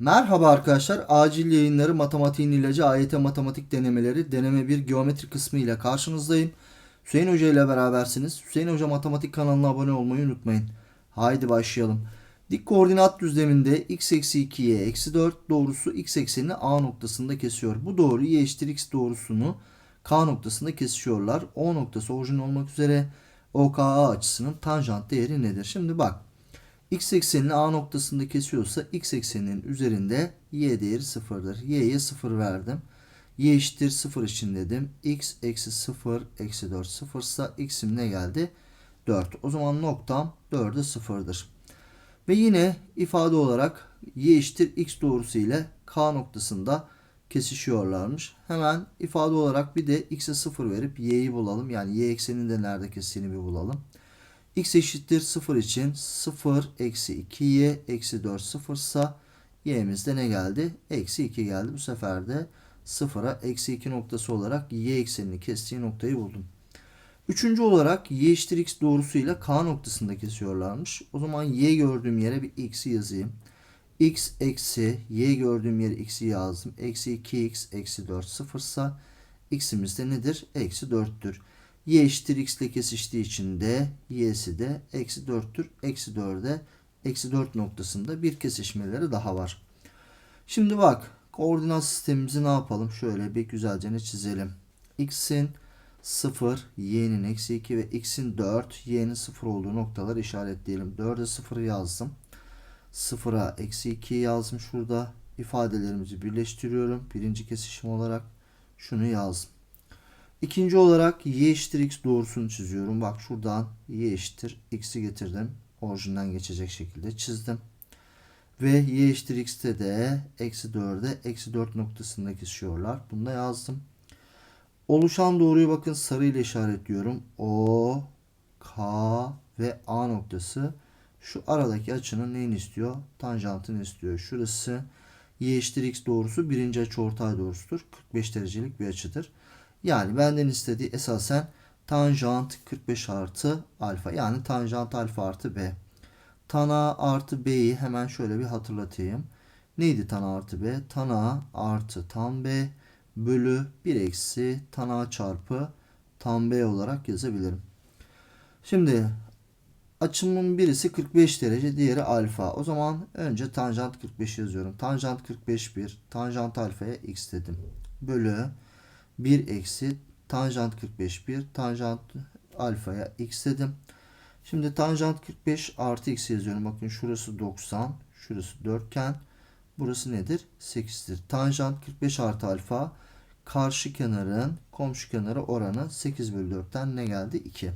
Merhaba arkadaşlar. Acil yayınları matematiğin ilacı AYT matematik denemeleri deneme 1 geometri kısmı ile karşınızdayım. Hüseyin Hoca ile berabersiniz. Hüseyin Hoca matematik kanalına abone olmayı unutmayın. Haydi başlayalım. Dik koordinat düzleminde x eksi 2y eksi 4 doğrusu x eksenini A noktasında kesiyor. Bu doğru y eşittir x doğrusunu K noktasında kesişiyorlar. O noktası orijin olmak üzere OKA açısının tanjant değeri nedir? Şimdi bak x eksenini A noktasında kesiyorsa x ekseninin üzerinde y değeri sıfırdır. y'ye sıfır verdim. y eşittir sıfır için dedim. x eksi sıfır eksi 4 sıfırsa x'im ne geldi? 4. O zaman noktam 4'e sıfırdır. Ve yine ifade olarak y eşittir x doğrusu ile k noktasında kesişiyorlarmış. Hemen ifade olarak bir de x'e 0 verip y'yi bulalım. Yani y ekseninin de nerede kestiğini bir bulalım. X eşittir 0 için 0 eksi 2y eksi 4 sıfırsa y'mizde ne geldi? Eksi 2 geldi. Bu sefer de 0'a eksi 2 noktası olarak y eksenini kestiği noktayı buldum. Üçüncü olarak y eşittir x doğrusuyla k noktasında kesiyorlarmış. O zaman y gördüğüm yere bir x'i yazayım. x eksi y gördüğüm yere x'i yazdım. Eksi 2x eksi 4 sıfırsa x'imiz de nedir? Eksi 4'tür. Y eşittir x ile kesiştiği için de y'si de eksi 4'tür. Eksi 4'e eksi 4 noktasında bir kesişmeleri daha var. Şimdi bak koordinat sistemimizi ne yapalım? Şöyle bir güzelce ne çizelim. x'in 0, y'nin eksi 2 ve x'in 4, y'nin 0 olduğu noktaları işaretleyelim. 4'e 0 yazdım. 0'a eksi 2 yazdım şurada. İfadelerimizi birleştiriyorum. Birinci kesişim olarak şunu yazdım. İkinci olarak y eşittir x doğrusunu çiziyorum. Bak şuradan y eşittir x'i getirdim. Orijinden geçecek şekilde çizdim. Ve y eşittir x'te de eksi 4'e eksi 4 noktasında kesişiyorlar. Bunu da yazdım. Oluşan doğruyu bakın sarı ile işaretliyorum. O, K ve A noktası şu aradaki açının neyini istiyor? Tanjantını istiyor. Şurası y eşittir x doğrusu birinci açı ortay doğrusudur. 45 derecelik bir açıdır. Yani benden istediği esasen tanjant 45 artı alfa. Yani tanjant alfa artı b. Tan A artı b'yi hemen şöyle bir hatırlatayım. Neydi tan A artı b? Tan A artı tan b bölü 1 eksi tan A çarpı tan B olarak yazabilirim. Şimdi açımın birisi 45 derece, diğeri alfa. O zaman önce tanjant 45 yazıyorum. Tanjant 45 1, tanjant alfaya x dedim. Bölü 1 eksi tanjant 45 1, tanjant alfaya x dedim. Şimdi tanjant 45 artı x yazıyorum. Bakın şurası 90, şurası dörtgen. Burası nedir? 8'dir. Tanjant 45 artı alfa karşı kenarın komşu kenarı oranı 8 bölü 4'ten ne geldi? 2.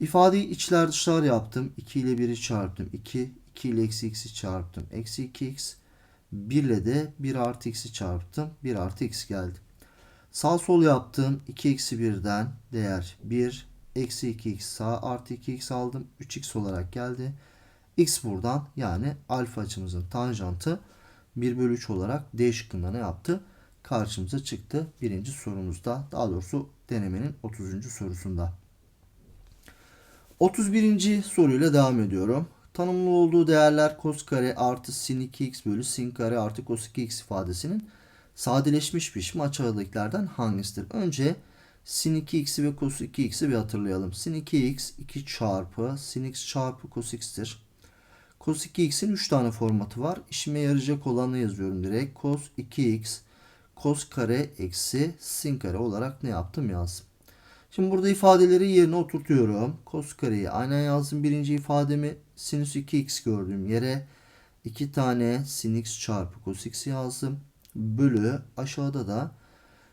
İfadeyi içler dışlar yaptım. 2 ile 1'i çarptım. 2, 2 ile eksi x'i çarptım. Eksi 2x. 1 ile de 1 artı x'i çarptım. 1 artı x geldi. Sağ sol yaptım. 2 eksi 1'den değer 1. Eksi 2x sağ artı 2x aldım. 3x olarak geldi. x buradan yani alfa açımızın tanjantı 1 bölü 3 olarak D şıkkında ne yaptı? karşımıza çıktı. Birinci sorumuzda daha doğrusu denemenin 30. sorusunda. 31. soruyla devam ediyorum. Tanımlı olduğu değerler cos kare artı sin 2x bölü sin kare artı cos 2x ifadesinin sadeleşmiş biçimi aşağıdakilerden hangisidir? Önce sin 2x'i ve cos 2x'i bir hatırlayalım. Sin 2x 2 çarpı sin x çarpı cos x'tir. Cos 2x'in 3 tane formatı var. İşime yarayacak olanı yazıyorum direkt. Cos 2x cos kare eksi sin kare olarak ne yaptım yazdım. Şimdi burada ifadeleri yerine oturtuyorum. Cos kareyi aynen yazdım. Birinci ifademi sinüs 2x gördüğüm yere 2 tane sin x çarpı cos x yazdım. Bölü aşağıda da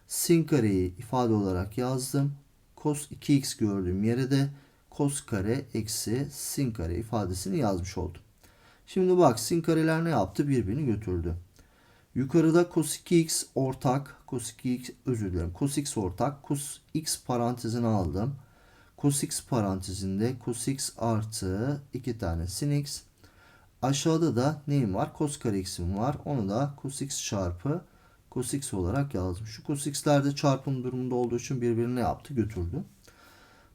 sin kareyi ifade olarak yazdım. Cos 2x gördüğüm yere de cos kare eksi sin kare ifadesini yazmış oldum. Şimdi bak sin kareler ne yaptı? Birbirini götürdü. Yukarıda cos 2x ortak. Cos 2x özür dilerim. Cos x ortak. Cos x parantezini aldım. Cos x parantezinde cos x artı 2 tane sin x. Aşağıda da neyim var? Cos kare x'im var. Onu da cos x çarpı cos x olarak yazdım. Şu cos x'ler de çarpım durumunda olduğu için birbirine yaptı götürdü.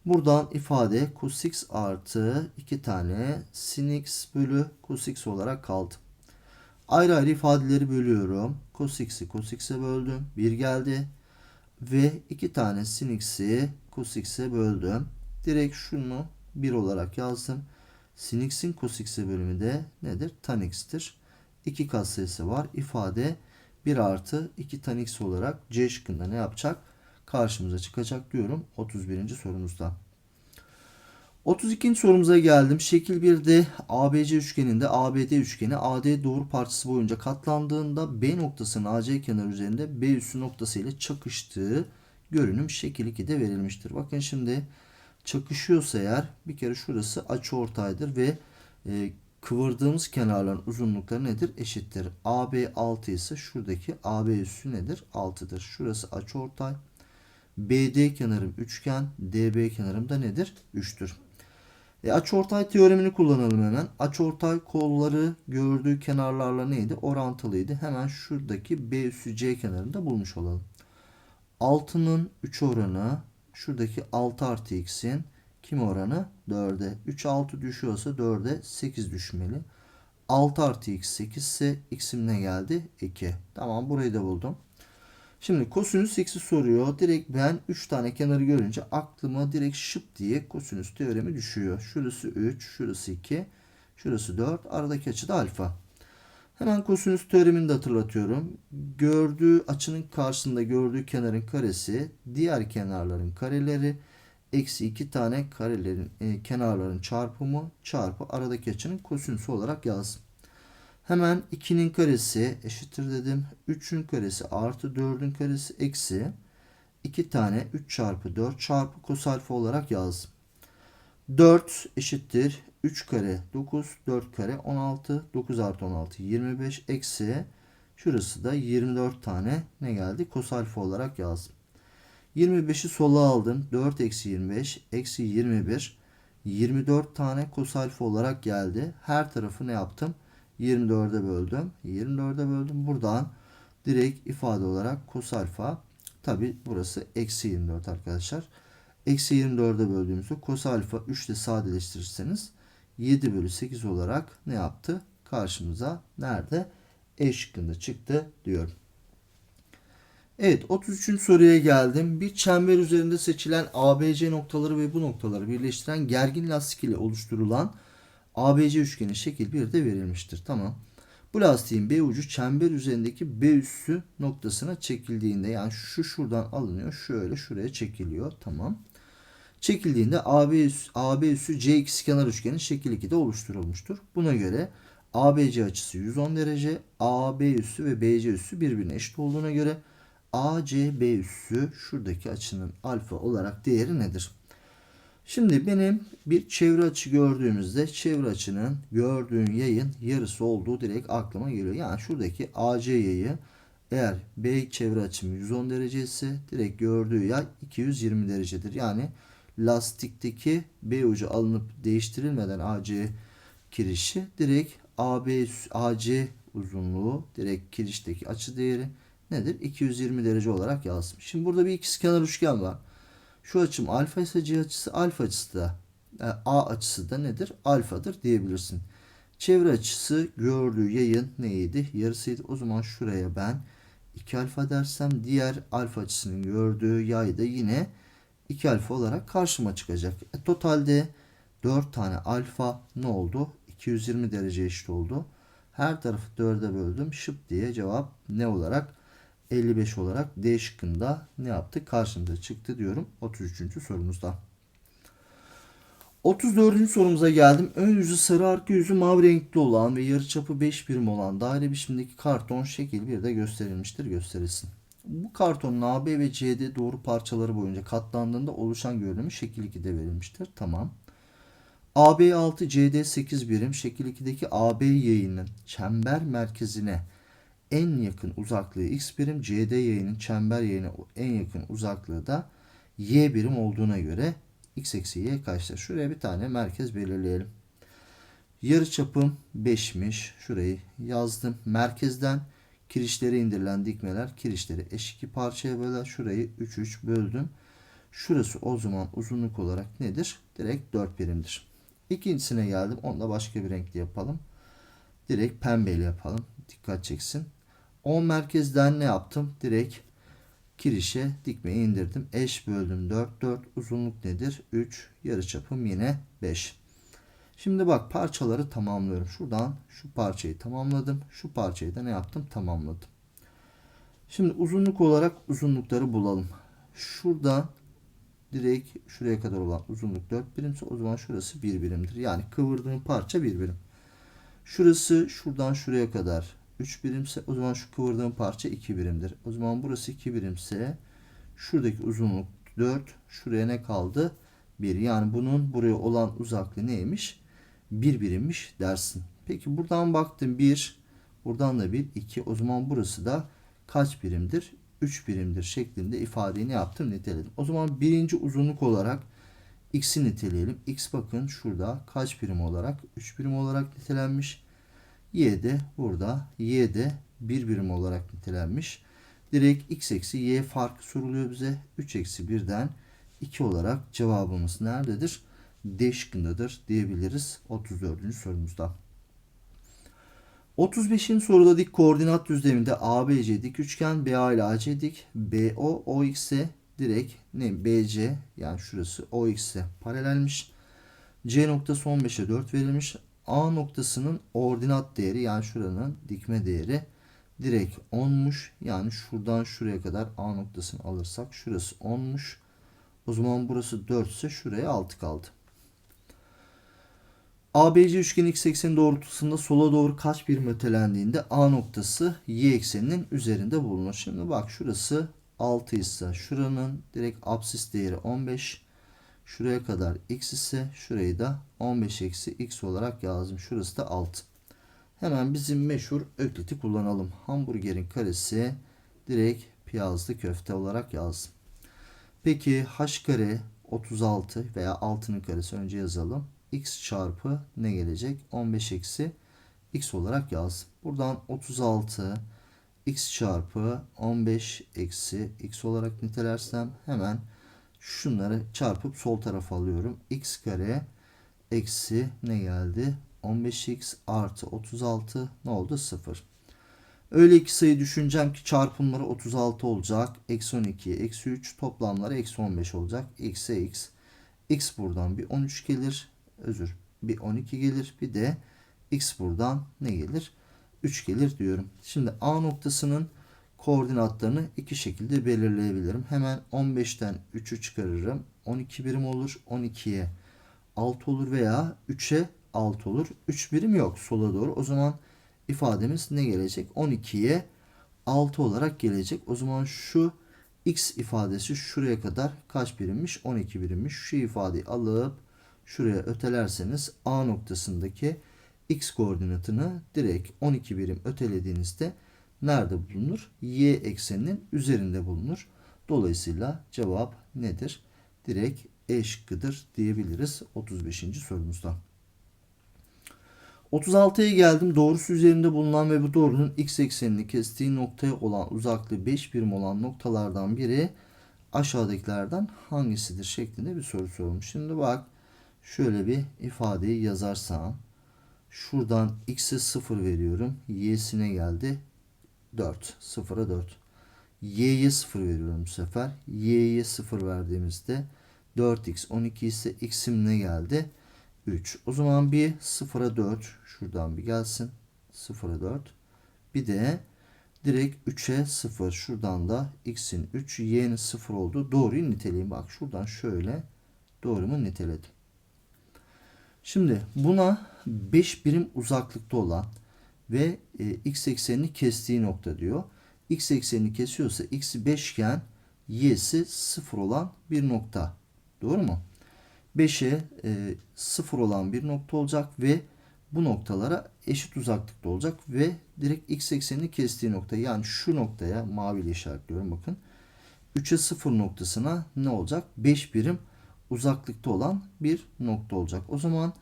Buradan ifade cos x artı 2 tane sin x bölü cos x olarak kaldı. Ayrı ayrı ifadeleri bölüyorum. Cos x'i cos x'e böldüm. 1 geldi. Ve iki tane sin x'i cos x'e böldüm. Direkt şunu 1 olarak yazdım. Sin x'in cos x'e bölümü de nedir? Tan x'tir. 2 katsayısı var. İfade 1 artı 2 tan x olarak C şıkkında ne yapacak? Karşımıza çıkacak diyorum 31. sorumuzda. 32. sorumuza geldim. Şekil 1'de ABC üçgeninde ABD üçgeni AD doğru parçası boyunca katlandığında B noktasının AC kenar üzerinde B üssü noktası ile çakıştığı görünüm şekil 2'de verilmiştir. Bakın şimdi çakışıyorsa eğer bir kere şurası açıortaydır ve e, kıvırdığımız kenarların uzunlukları nedir? Eşittir. AB 6 ise şuradaki AB üssü nedir? 6'dır. Şurası açıortay. BD kenarım üçgen, DB kenarım da nedir? 3'tür. E, açıortay teoremini kullanalım hemen. Açıortay kolları gördüğü kenarlarla neydi? Orantılıydı. Hemen şuradaki B üssü C kenarında bulmuş olalım. 6'nın 3 oranı şuradaki 6 artı x'in kim oranı? 4'e. 3 6 düşüyorsa 4'e 8 düşmeli. 6 artı x 8 ise x'im ne geldi? 2. Tamam burayı da buldum. Şimdi kosinüs x'i soruyor. Direkt ben 3 tane kenarı görünce aklıma direkt şıp diye kosinüs teoremi düşüyor. Şurası 3, şurası 2, şurası 4. Aradaki açı da alfa. Hemen kosinüs teoremini de hatırlatıyorum. Gördüğü açının karşısında gördüğü kenarın karesi, diğer kenarların kareleri, eksi 2 tane karelerin e, kenarların çarpımı çarpı aradaki açının kosinüsü olarak yazdım. Hemen 2'nin karesi eşittir dedim. 3'ün karesi artı 4'ün karesi eksi 2 tane 3 çarpı 4 çarpı kos alfa olarak yazdım. 4 eşittir 3 kare 9 4 kare 16 9 artı 16 25 eksi şurası da 24 tane ne geldi kos alfa olarak yazdım. 25'i sola aldım 4 eksi 25 eksi 21 24 tane kos alfa olarak geldi. Her tarafı ne yaptım? 24'e böldüm. 24'e böldüm. Buradan direkt ifade olarak kos alfa tabi burası eksi 24 arkadaşlar. Eksi 24'e böldüğümüzde kos alfa 3 ile sadeleştirirseniz 7 bölü 8 olarak ne yaptı? Karşımıza nerede? E şıkkında çıktı diyorum. Evet 33. soruya geldim. Bir çember üzerinde seçilen ABC noktaları ve bu noktaları birleştiren gergin lastik ile oluşturulan ABC üçgeni şekil 1'de verilmiştir. Tamam. Bu lastiğin B ucu çember üzerindeki B üssü noktasına çekildiğinde yani şu şuradan alınıyor. Şöyle şuraya çekiliyor. Tamam. Çekildiğinde AB AB üssü C ikizkenar üçgeni şekil 2'de oluşturulmuştur. Buna göre ABC açısı 110 derece, AB üssü ve BC üssü birbirine eşit olduğuna göre ACB üssü şuradaki açının alfa olarak değeri nedir? Şimdi benim bir çevre açı gördüğümüzde çevre açının gördüğün yayın yarısı olduğu direkt aklıma geliyor. Yani şuradaki AC yayı eğer B çevre açım 110 derece ise direkt gördüğü yay 220 derecedir. Yani lastikteki B ucu alınıp değiştirilmeden AC kirişi direkt AB AC uzunluğu direkt kirişteki açı değeri nedir? 220 derece olarak yazdım. Şimdi burada bir ikizkenar üçgen var. Şu açım alfa ise C açısı alfa açısı da e, A açısı da nedir? Alfadır diyebilirsin. Çevre açısı gördüğü yayın neydi? Yarısıydı. O zaman şuraya ben 2 alfa dersem diğer alfa açısının gördüğü yay da yine 2 alfa olarak karşıma çıkacak. E, totalde 4 tane alfa ne oldu? 220 derece eşit oldu. Her tarafı 4'e böldüm. Şıp diye cevap ne olarak 55 olarak D şıkkında ne yaptı? Karşımıza çıktı diyorum 33. sorumuzda. 34. sorumuza geldim. Ön yüzü sarı arka yüzü mavi renkli olan ve yarıçapı 5 birim olan daire biçimdeki karton şekil bir de gösterilmiştir gösterilsin. Bu kartonun AB ve CD doğru parçaları boyunca katlandığında oluşan görünümü şekil 2'de verilmiştir. Tamam. AB 6 CD 8 birim şekil 2'deki AB yayının çember merkezine en yakın uzaklığı x birim, CD yayının çember yayına en yakın uzaklığı da y birim olduğuna göre x eksi y kaçtır? Şuraya bir tane merkez belirleyelim. Yarı çapım 5'miş. Şurayı yazdım. Merkezden kirişlere indirilen dikmeler kirişleri eşit iki parçaya böler. Şurayı 3 3 böldüm. Şurası o zaman uzunluk olarak nedir? Direkt 4 birimdir. İkincisine geldim. Onu da başka bir renkli yapalım. Direkt pembeyle yapalım. dikkat çeksin. 10 merkezden ne yaptım? Direkt kirişe dikmeyi indirdim. Eş böldüm 4 4 uzunluk nedir? 3 yarıçapım yine 5. Şimdi bak parçaları tamamlıyorum. Şuradan şu parçayı tamamladım. Şu parçayı da ne yaptım? Tamamladım. Şimdi uzunluk olarak uzunlukları bulalım. Şuradan direkt şuraya kadar olan uzunluk 4 birimse o zaman şurası 1 birimdir. Yani kıvırdığım parça 1 birim. Şurası şuradan şuraya kadar 3 birimse o zaman şu kıvırdığım parça 2 birimdir. O zaman burası 2 birimse şuradaki uzunluk 4 şuraya ne kaldı? 1. Yani bunun buraya olan uzaklığı neymiş? 1 birimmiş dersin. Peki buradan baktım 1 buradan da 1 2 o zaman burası da kaç birimdir? 3 birimdir şeklinde ifadeyi ne yaptım niteledim. O zaman birinci uzunluk olarak x'i niteleyelim. x bakın şurada kaç birim olarak? 3 birim olarak nitelenmiş. y de burada y de 1 birim olarak nitelenmiş. Direkt x eksi y farkı soruluyor bize. 3 eksi 1'den 2 olarak cevabımız nerededir? D şıkkındadır diyebiliriz 34. sorumuzda. 35. soruda dik koordinat düzleminde ABC dik üçgen BA ile AC dik BO OX'e direkt ne BC yani şurası OX'e paralelmiş. C noktası 15'e 4 verilmiş. A noktasının ordinat değeri yani şuranın dikme değeri direkt 10'muş. Yani şuradan şuraya kadar A noktasını alırsak şurası 10'muş. O zaman burası 4 ise şuraya 6 kaldı. ABC üçgeni x ekseni doğrultusunda sola doğru kaç birim ötelendiğinde A noktası y ekseninin üzerinde bulunur. Şimdi bak şurası 6 ise şuranın direkt absis değeri 15. Şuraya kadar x ise şurayı da 15 eksi x olarak yazdım. Şurası da 6. Hemen bizim meşhur ökliti kullanalım. Hamburgerin karesi direkt piyazlı köfte olarak yazdım. Peki h kare 36 veya 6'nın karesi önce yazalım x çarpı ne gelecek? 15 eksi x olarak yazdım. Buradan 36 x çarpı 15 eksi x olarak nitelersem hemen şunları çarpıp sol tarafa alıyorum. x kare eksi ne geldi? 15x artı 36 ne oldu? 0. Öyle iki sayı düşüneceğim ki çarpımları 36 olacak. Eksi 12, eksi 3 toplamları eksi 15 olacak. x'e x. x buradan bir 13 gelir özür bir 12 gelir bir de x buradan ne gelir 3 gelir diyorum. Şimdi A noktasının koordinatlarını iki şekilde belirleyebilirim. Hemen 15'ten 3'ü çıkarırım. 12 birim olur. 12'ye 6 olur veya 3'e 6 olur. 3 birim yok sola doğru. O zaman ifademiz ne gelecek? 12'ye 6 olarak gelecek. O zaman şu x ifadesi şuraya kadar kaç birimmiş? 12 birimmiş. Şu ifadeyi alıp şuraya ötelerseniz A noktasındaki x koordinatını direkt 12 birim ötelediğinizde nerede bulunur? Y ekseninin üzerinde bulunur. Dolayısıyla cevap nedir? Direkt E şıkkıdır diyebiliriz 35. sorumuzda. 36'ya geldim. Doğrusu üzerinde bulunan ve bu doğrunun x eksenini kestiği noktaya olan uzaklığı 5 birim olan noktalardan biri aşağıdakilerden hangisidir şeklinde bir soru sorulmuş. Şimdi bak şöyle bir ifadeyi yazarsam şuradan x'e 0 veriyorum. y'sine geldi 4. 0'a 4. y'ye 0 veriyorum bu sefer. y'ye 0 verdiğimizde 4x 12 ise x'im ne geldi? 3. O zaman bir 0'a 4 şuradan bir gelsin. 0'a 4. Bir de direkt 3'e 0 şuradan da x'in 3 y'nin 0 olduğu doğruyu niteleyeyim. Bak şuradan şöyle doğrumu niteledim. Şimdi buna 5 birim uzaklıkta olan ve e, x eksenini kestiği nokta diyor. x eksenini kesiyorsa x'i 5 iken y'si 0 olan bir nokta. Doğru mu? 5'e e, 0 olan bir nokta olacak ve bu noktalara eşit uzaklıkta olacak ve direkt x eksenini kestiği nokta yani şu noktaya maviyle işaretliyorum bakın. 3'e 0 noktasına ne olacak? 5 birim uzaklıkta olan bir nokta olacak. O zaman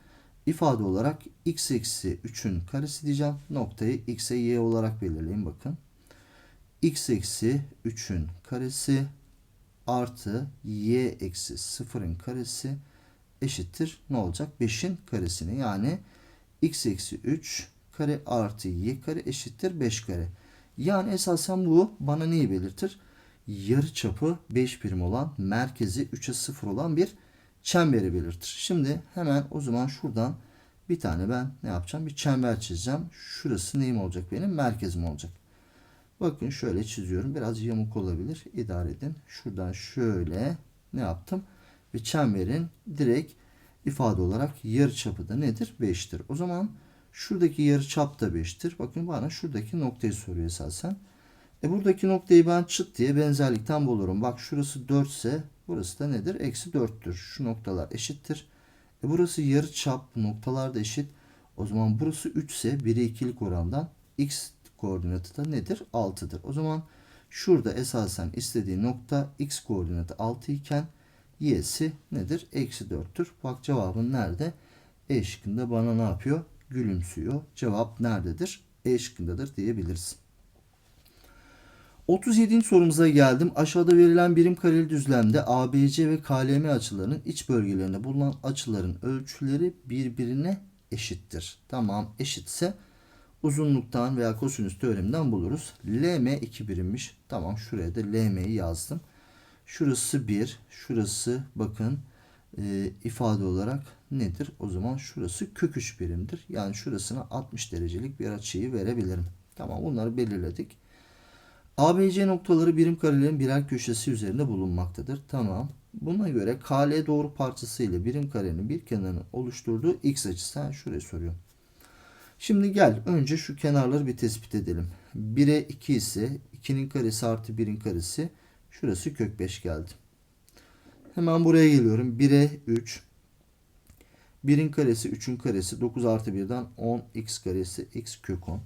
ifade olarak x eksi 3'ün karesi diyeceğim. Noktayı x'e y olarak belirleyin bakın. x eksi 3'ün karesi artı y eksi 0'ın karesi eşittir ne olacak? 5'in karesini yani x eksi 3 kare artı y kare eşittir 5 kare. Yani esasen bu bana neyi belirtir? Yarı çapı 5 birim olan merkezi 3'e 0 olan bir çemberi belirtir. Şimdi hemen o zaman şuradan bir tane ben ne yapacağım? Bir çember çizeceğim. Şurası neyim olacak benim? Merkezim olacak. Bakın şöyle çiziyorum. Biraz yamuk olabilir. İdare edin. Şuradan şöyle ne yaptım? Ve çemberin direkt ifade olarak yarı çapı da nedir? 5'tir. O zaman şuradaki yarı çap da 5'tir. Bakın bana şuradaki noktayı soruyor esasen. E buradaki noktayı ben çıt diye benzerlikten bulurum. Bak şurası 4 ise burası da nedir? Eksi 4'tür. Şu noktalar eşittir. E burası yarı çap noktalar da eşit. O zaman burası 3 ise 1'e 2'lik orandan x koordinatı da nedir? 6'dır. O zaman şurada esasen istediği nokta x koordinatı 6 iken y'si nedir? Eksi 4'tür. Bak cevabın nerede? E şıkkında bana ne yapıyor? Gülümsüyor. Cevap nerededir? E şıkkındadır diyebiliriz. 37. sorumuza geldim. Aşağıda verilen birim kareli düzlemde ABC ve KLM açılarının iç bölgelerinde bulunan açıların ölçüleri birbirine eşittir. Tamam eşitse uzunluktan veya kosinüs teoreminden buluruz. LM 2 birimmiş. Tamam şuraya da LM'yi yazdım. Şurası 1, şurası bakın e, ifade olarak nedir? O zaman şurası kök 3 birimdir. Yani şurasına 60 derecelik bir açıyı verebilirim. Tamam bunları belirledik. ABC noktaları birim karelerin birer köşesi üzerinde bulunmaktadır. Tamam. Buna göre KL doğru parçası ile birim karenin bir kenarını oluşturduğu x açısı. Ha, şuraya soruyorum. Şimdi gel önce şu kenarları bir tespit edelim. 1'e 2 ise 2'nin karesi artı 1'in karesi. Şurası kök 5 geldi. Hemen buraya geliyorum. 1'e 3. 1'in karesi 3'ün karesi 9 artı 1'den 10 x karesi x kök 10.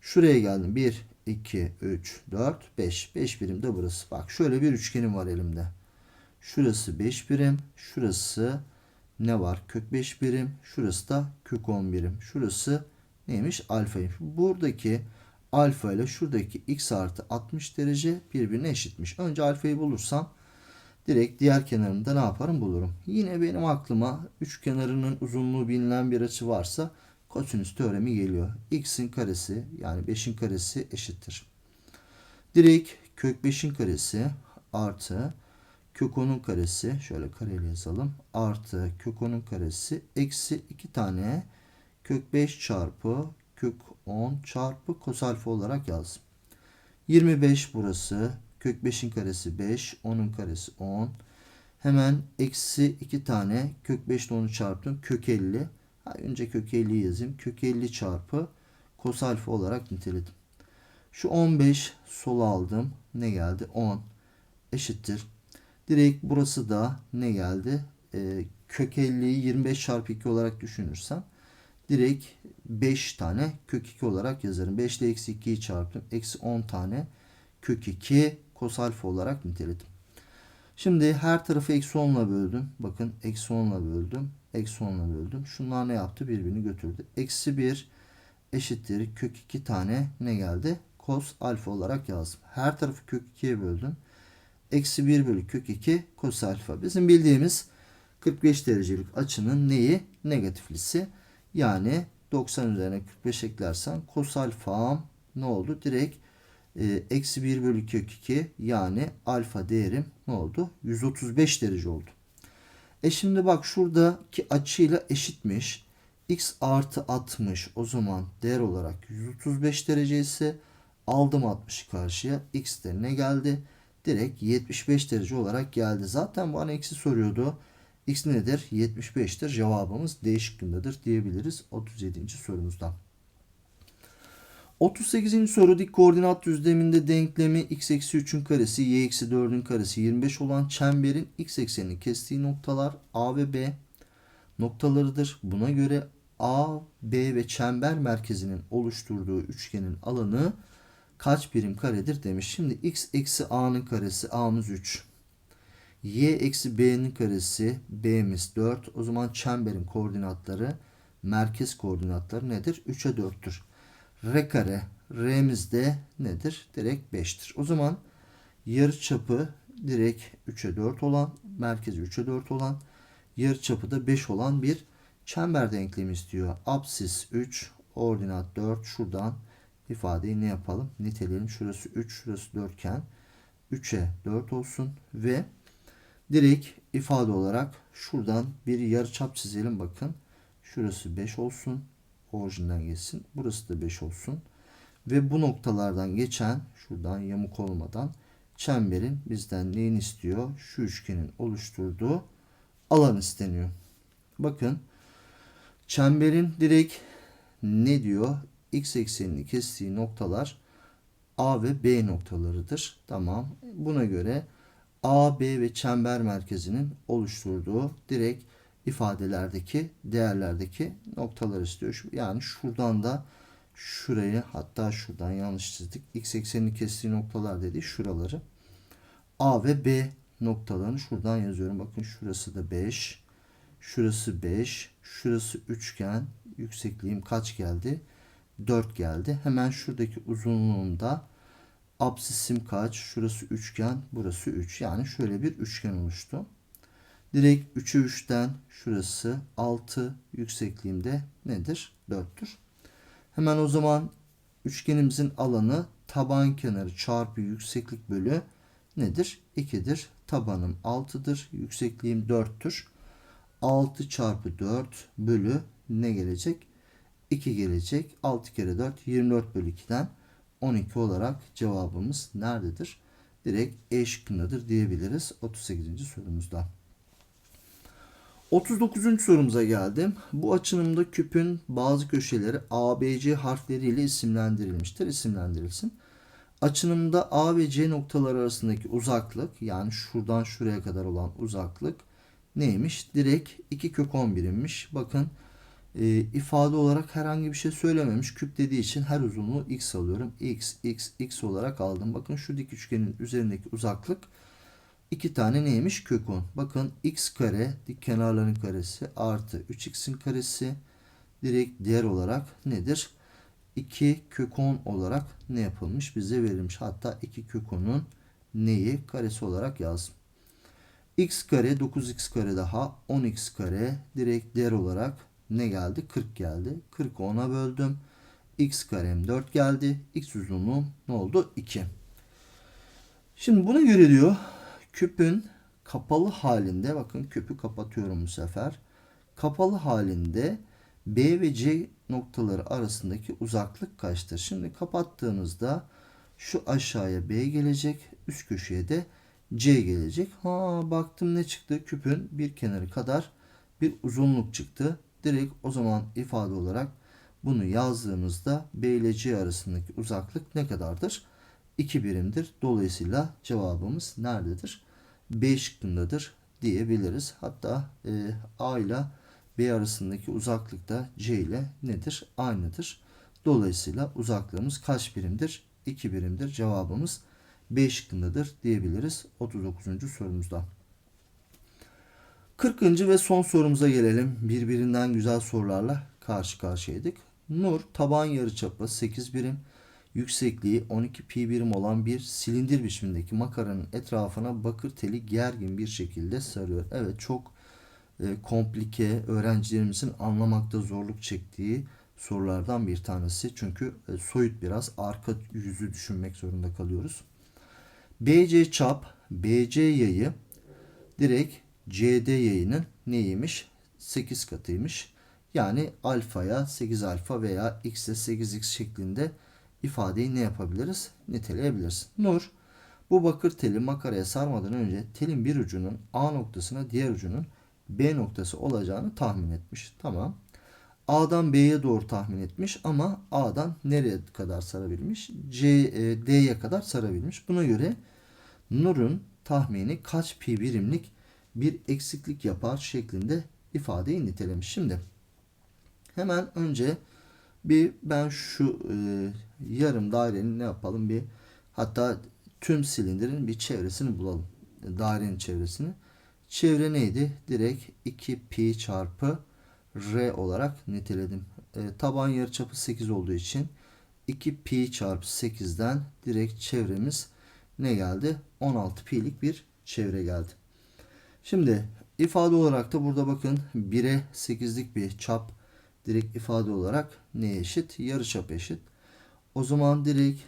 Şuraya geldim. 1, 2, 3, 4, 5. 5 birim de burası. Bak şöyle bir üçgenim var elimde. Şurası 5 birim. Şurası ne var? Kök 5 birim. Şurası da kök 10 birim. Şurası neymiş? Alfaymış. Buradaki alfa ile şuradaki x artı 60 derece birbirine eşitmiş. Önce alfayı bulursam direkt diğer kenarında ne yaparım bulurum. Yine benim aklıma üç kenarının uzunluğu bilinen bir açı varsa kosinüs teoremi geliyor. x'in karesi yani 5'in karesi eşittir. Direkt kök 5'in karesi artı kök 10'un karesi şöyle kareli yazalım. Artı kök 10'un karesi eksi 2 tane kök 5 çarpı kök 10 çarpı kos alfa olarak yazdım. 25 burası. Kök 5'in karesi 5. 10'un karesi 10. Hemen eksi 2 tane kök 5 ile 10'u çarptım. Kök 50. Ha, önce kök 50'yi yazayım. Kök 50 çarpı kos alfa olarak niteledim. Şu 15 sola aldım. Ne geldi? 10 eşittir. Direkt burası da ne geldi? Ee, kök 50'yi 25 çarpı 2 olarak düşünürsem direkt 5 tane kök 2 olarak yazarım. 5 ile eksi 2'yi çarptım. Eksi 10 tane kök 2 kos alfa olarak niteledim. Şimdi her tarafı eksi 10 ile böldüm. Bakın eksi 10 ile böldüm. Eksi 10 ile böldüm. Şunlar ne yaptı? Birbirini götürdü. Eksi 1 eşittir kök 2 tane ne geldi? Kos alfa olarak yazdım. Her tarafı kök 2'ye böldüm. Eksi 1 bölü kök 2 kos alfa. Bizim bildiğimiz 45 derecelik açının neyi? Negatiflisi. Yani 90 üzerine 45 eklersen kos alfam ne oldu? Direkt e, eksi 1 bölü kök 2 yani alfa değerim ne oldu? 135 derece oldu. E şimdi bak şuradaki açıyla eşitmiş. x artı 60 o zaman değer olarak 135 derece ise aldım 60'ı karşıya. x de ne geldi? Direkt 75 derece olarak geldi. Zaten bana eksi soruyordu. X nedir? 75'tir. Cevabımız D şıkkındadır diyebiliriz 37. sorumuzdan. 38. soru dik koordinat düzleminde denklemi x eksi 3'ün karesi y eksi 4'ün karesi 25 olan çemberin x eksenini kestiği noktalar A ve B noktalarıdır. Buna göre A, B ve çember merkezinin oluşturduğu üçgenin alanı kaç birim karedir demiş. Şimdi x eksi A'nın karesi A'mız 3 y eksi b'nin karesi b'miz 4. O zaman çemberin koordinatları merkez koordinatları nedir? 3'e 4'tür. R kare r'miz de nedir? Direkt 5'tir. O zaman yarı çapı direkt 3'e 4 olan merkezi 3'e 4 olan yarı çapı da 5 olan bir çember denklemi istiyor. Apsis 3 Ordinat 4. Şuradan ifadeyi ne yapalım? Niteleyelim. Şurası 3. Şurası 4 iken 3'e 4 olsun. Ve direkt ifade olarak şuradan bir yarıçap çizelim. Bakın. Şurası 5 olsun. Orijinden geçsin. Burası da 5 olsun. Ve bu noktalardan geçen şuradan yamuk olmadan çemberin bizden neyini istiyor? Şu üçgenin oluşturduğu alan isteniyor. Bakın çemberin direkt ne diyor? X eksenini kestiği noktalar A ve B noktalarıdır. Tamam. Buna göre A, B ve çember merkezinin oluşturduğu direkt ifadelerdeki değerlerdeki noktalar istiyor. Yani şuradan da şurayı hatta şuradan yanlış çizdik. X eksenini kestiği noktalar dedi şuraları. A ve B noktalarını şuradan yazıyorum. Bakın şurası da 5. Şurası 5. Şurası üçgen. Yüksekliğim kaç geldi? 4 geldi. Hemen şuradaki uzunluğumda absisim kaç? Şurası üçgen. Burası 3. Yani şöyle bir üçgen oluştu. Direkt 3'e 3'ten şurası 6 yüksekliğimde nedir? 4'tür. Hemen o zaman üçgenimizin alanı taban kenarı çarpı yükseklik bölü nedir? 2'dir. Tabanım 6'dır. Yüksekliğim 4'tür. 6 çarpı 4 bölü ne gelecek? 2 gelecek. 6 kere 4 24 bölü 2'den 12 olarak cevabımız nerededir? Direkt E şıkkındadır diyebiliriz 38. sorumuzda. 39. sorumuza geldim. Bu açınımda küpün bazı köşeleri ABC harfleriyle isimlendirilmiştir. İsimlendirilsin. Açınımda A ve C noktaları arasındaki uzaklık yani şuradan şuraya kadar olan uzaklık neymiş? Direkt 2 kök 11'inmiş. Bakın e, ifade olarak herhangi bir şey söylememiş. Küp dediği için her uzunluğu x alıyorum. x, x, x olarak aldım. Bakın şu dik üçgenin üzerindeki uzaklık iki tane neymiş? Kök 10. Bakın x kare dik kenarların karesi artı 3x'in karesi direkt değer olarak nedir? 2 kök 10 olarak ne yapılmış? Bize verilmiş. Hatta 2 kök 10'un neyi? Karesi olarak yazdım. x kare 9x kare daha 10x kare direkt değer olarak ne geldi? 40 geldi. 40'ı 10'a böldüm. x karem 4 geldi. x uzunluğum ne oldu? 2. Şimdi buna göre diyor küpün kapalı halinde bakın küpü kapatıyorum bu sefer. Kapalı halinde B ve C noktaları arasındaki uzaklık kaçtır? Şimdi kapattığımızda şu aşağıya B gelecek, üst köşeye de C gelecek. Ha baktım ne çıktı? Küpün bir kenarı kadar bir uzunluk çıktı. Direkt o zaman ifade olarak bunu yazdığımızda B ile C arasındaki uzaklık ne kadardır? 2 birimdir. Dolayısıyla cevabımız nerededir? B şıkkındadır diyebiliriz. Hatta e, A ile B arasındaki uzaklık da C ile nedir? Aynıdır. Dolayısıyla uzaklığımız kaç birimdir? 2 birimdir. Cevabımız B şıkkındadır diyebiliriz 39. sorumuzda. 40. ve son sorumuza gelelim. Birbirinden güzel sorularla karşı karşıyaydık. Nur taban yarıçapı 8 birim, yüksekliği 12 pi birim olan bir silindir biçimindeki makaranın etrafına bakır teli gergin bir şekilde sarıyor. Evet çok e, komplike öğrencilerimizin anlamakta zorluk çektiği sorulardan bir tanesi. Çünkü e, soyut biraz arka yüzü düşünmek zorunda kalıyoruz. BC çap, BC yayı direkt CD yayının neymiş? 8 katıymış. Yani alfaya 8 alfa veya x'e 8x şeklinde ifadeyi ne yapabiliriz? Niteleyebiliriz. Nur bu bakır teli makaraya sarmadan önce telin bir ucunun A noktasına diğer ucunun B noktası olacağını tahmin etmiş. Tamam. A'dan B'ye doğru tahmin etmiş ama A'dan nereye kadar sarabilmiş? C, e, D'ye kadar sarabilmiş. Buna göre Nur'un tahmini kaç pi birimlik bir eksiklik yapar şeklinde ifadeyi nitelemiş. Şimdi hemen önce bir ben şu e, yarım dairenin ne yapalım bir hatta tüm silindirin bir çevresini bulalım. Dairenin çevresini. Çevre neydi? Direkt 2 pi çarpı r olarak niteledim. E, taban yarıçapı 8 olduğu için 2 pi çarpı 8'den direkt çevremiz ne geldi? 16 pi'lik bir çevre geldi. Şimdi ifade olarak da burada bakın 1'e 8'lik bir çap direkt ifade olarak neye eşit? Yarıçap eşit. O zaman direkt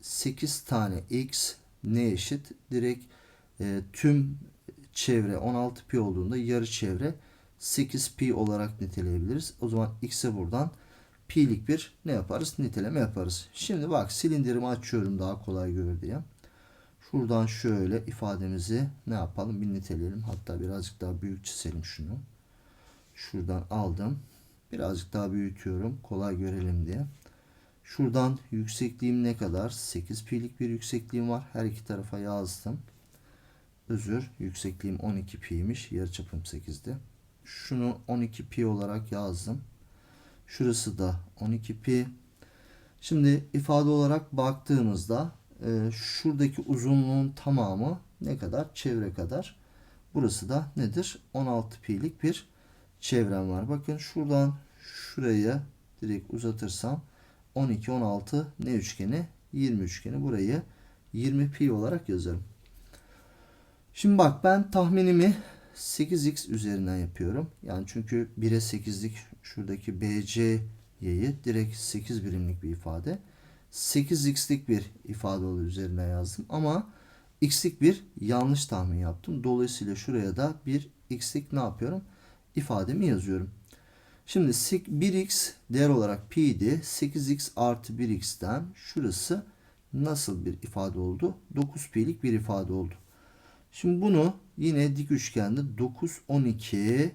8 tane x ne eşit? Direkt e, tüm çevre 16 pi olduğunda yarı çevre 8 pi olarak niteleyebiliriz. O zaman x'e buradan pi'lik bir ne yaparız? Niteleme yaparız. Şimdi bak silindirimi açıyorum daha kolay gör diye. Şuradan şöyle ifademizi ne yapalım? Bir niteleyelim. Hatta birazcık daha büyük çizelim şunu. Şuradan aldım. Birazcık daha büyütüyorum. Kolay görelim diye. Şuradan yüksekliğim ne kadar? 8 pi'lik bir yüksekliğim var. Her iki tarafa yazdım. Özür. Yüksekliğim 12 pi'ymiş. Yarıçapım 8'di. Şunu 12 pi olarak yazdım. Şurası da 12 pi. Şimdi ifade olarak baktığımızda e, şuradaki uzunluğun tamamı ne kadar? Çevre kadar. Burası da nedir? 16 pi'lik bir çevrem var. Bakın şuradan şuraya direkt uzatırsam 12, 16 ne üçgeni? 20 üçgeni. Burayı 20 pi olarak yazarım. Şimdi bak ben tahminimi 8x üzerinden yapıyorum. Yani çünkü 1'e 8'lik şuradaki BC y'yi direkt 8 birimlik bir ifade. 8x'lik bir ifade olduğu üzerine yazdım ama x'lik bir yanlış tahmin yaptım. Dolayısıyla şuraya da bir x'lik ne yapıyorum? İfademi yazıyorum. Şimdi 1x değer olarak pi'di. 8x artı 1x'ten şurası nasıl bir ifade oldu? 9 pi'lik bir ifade oldu. Şimdi bunu yine dik üçgende 9, 12,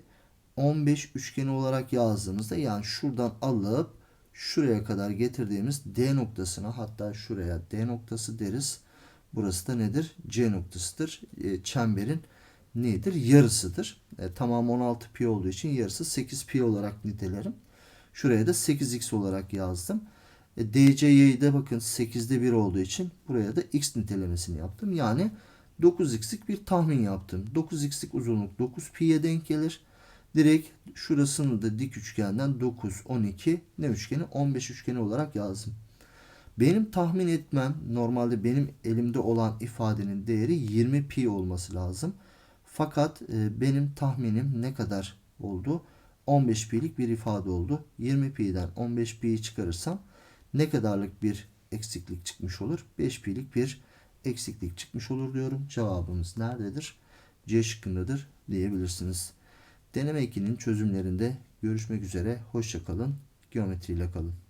15 üçgeni olarak yazdığımızda yani şuradan alıp şuraya kadar getirdiğimiz D noktasına hatta şuraya D noktası deriz. Burası da nedir? C noktasıdır. E, çemberin nedir? Yarısıdır. E, tamam 16 pi olduğu için yarısı 8 pi olarak nitelerim. Şuraya da 8x olarak yazdım. E, DC'yi de bakın 8'de 1 olduğu için buraya da x nitelemesini yaptım. Yani 9x'lik bir tahmin yaptım. 9x'lik uzunluk 9 pi'ye denk gelir. Direkt şurasını da dik üçgenden 9, 12 ne üçgeni? 15 üçgeni olarak yazdım. Benim tahmin etmem normalde benim elimde olan ifadenin değeri 20 pi olması lazım. Fakat e, benim tahminim ne kadar oldu? 15 pi'lik bir ifade oldu. 20 pi'den 15 pi'yi çıkarırsam ne kadarlık bir eksiklik çıkmış olur? 5 pi'lik bir eksiklik çıkmış olur diyorum. Cevabımız nerededir? C şıkkındadır diyebilirsiniz. Deneme 2'nin çözümlerinde görüşmek üzere. Hoşçakalın. Geometriyle kalın.